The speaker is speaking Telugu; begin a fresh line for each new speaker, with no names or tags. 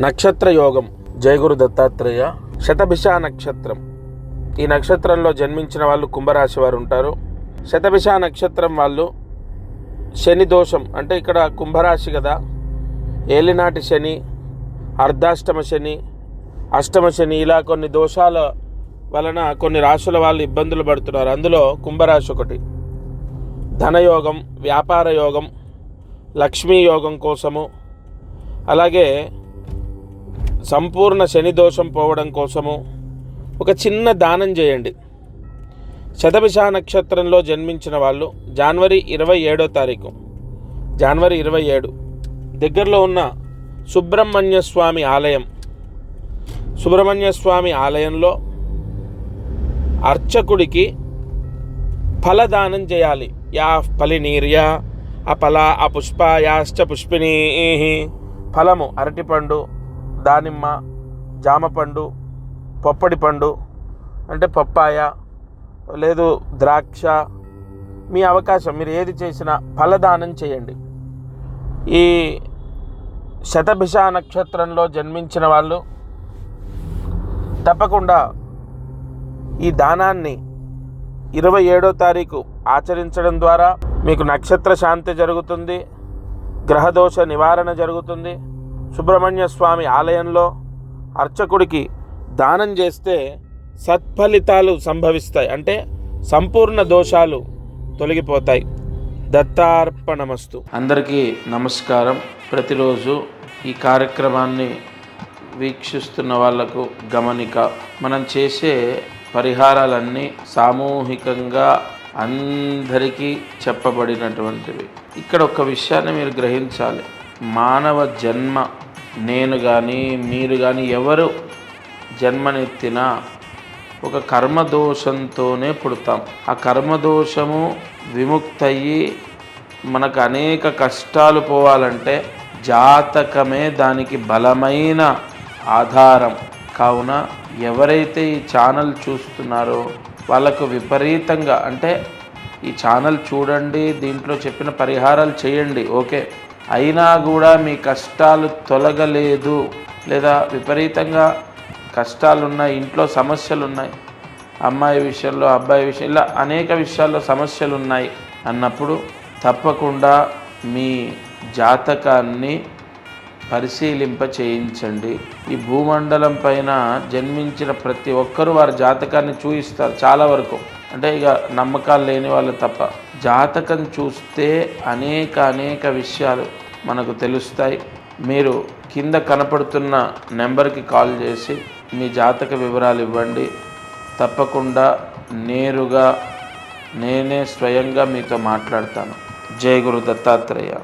నక్షత్ర యోగం జయగురు దత్తాత్రేయ. శతభిష నక్షత్రం. ఈ నక్షత్రంలో జన్మించిన వాళ్ళు కుంభరాశి వారు ఉంటారు. శతభిష నక్షత్రం వాళ్ళు శని దోషం. అంటే ఇక్కడ కుంభరాశి కదా. ఏలినాటి శని అర్ధాష్టమ శని అష్టమ శని ఇలా కొన్ని దోషాల వలన కొన్ని రాశుల వాళ్ళు ఇబ్బందులు పడుతున్నారు. అందులో కుంభరాశి ఒకటి. ధనయోగం వ్యాపార యోగం లక్ష్మీ యోగం కోసము. అలాగే సంపూర్ణ శని దోషం పోవడం కోసము ఒక చిన్న దానం చేయండి. శతభిష నక్షత్రంలో జన్మించిన వాళ్ళు జనవరి ఇరవై ఏడో తారీఖు. జనవరి ఇరవై ఏడు. దగ్గరలో ఉన్న సుబ్రహ్మణ్య స్వామి ఆలయం. సుబ్రహ్మణ్య స్వామి ఆలయంలో అర్చకుడికి ఫలదానం చేయాలి. యా ఫలినీర్యా ఆ ఫల ఆ పుష్ప యాశ్చ పుష్పిణీ ఫలము అరటిపండు దానిమ్మ జామపండు పొప్పడి పండు అంటే పప్పాయ లేదు ద్రాక్ష మీ అవకాశం మీరు ఏది చేసినా ఫలదానం చేయండి. ఈ శతభిష నక్షత్రంలో జన్మించిన వాళ్ళు తప్పకుండా ఈ దానాన్ని ఇరవై ఏడో తారీఖు ఆచరించడం ద్వారా మీకు నక్షత్ర శాంతి జరుగుతుంది గ్రహదోష నివారణ జరుగుతుంది. సుబ్రహ్మణ్య స్వామి ఆలయంలో అర్చకుడికి దానం చేస్తే సత్ఫలితాలు సంభవిస్తాయి. అంటే సంపూర్ణ దోషాలు తొలగిపోతాయి. దత్తార్పణమస్తు. అందరికీ నమస్కారం. ప్రతిరోజు ఈ కార్యక్రమాన్ని వీక్షిస్తున్న వాళ్ళకు గమనిక. మనం చేసే పరిహారాలన్నీ సామూహికంగా అందరికీ చెప్పబడినటువంటివి. ఇక్కడ ఒక విషయాన్ని మీరు గ్రహించాలి. మానవ జన్మ నేను కానీ మీరు కానీ ఎవరు జన్మనెత్తినా ఒక కర్మదోషంతోనే పుడతాం. ఆ కర్మదోషము విముక్తయ్యి మనకు అనేక కష్టాలు పోవాలంటే జాతకమే దానికి బలమైన ఆధారం. కావున ఎవరైతే ఈ ఛానల్ చూస్తున్నారో వాళ్ళకు విపరీతంగా అంటే ఈ ఛానల్ చూడండి దీంట్లో చెప్పిన పరిహారాలు చేయండి ఓకే? అయినా కూడా మీ కష్టాలు తొలగలేదు లేదా విపరీతంగా కష్టాలు ఉన్నాయి ఇంట్లో సమస్యలు ఉన్నాయి అమ్మాయి విషయంలో అబ్బాయి విషయం ఇలా అనేక విషయాల్లో సమస్యలు ఉన్నాయి అన్నప్పుడు తప్పకుండా మీ జాతకాన్ని పరిశీలింప చేయించండి. ఈ భూమండలం పైన జన్మించిన ప్రతి ఒక్కరూ వారి జాతకాన్ని చూయిస్తారు చాలా వరకు. అంటే ఇక నమ్మకాలు లేని వాళ్ళు తప్ప జాతకం చూస్తే అనేక అనేక విషయాలు మనకు తెలుస్తాయి. మీరు కింద కనపడుతున్న నెంబర్కి కాల్ చేసి మీ జాతక వివరాలు ఇవ్వండి. తప్పకుండా నేరుగా నేనే స్వయంగా మీతో మాట్లాడతాను. జయ గురు దత్తాత్రేయ.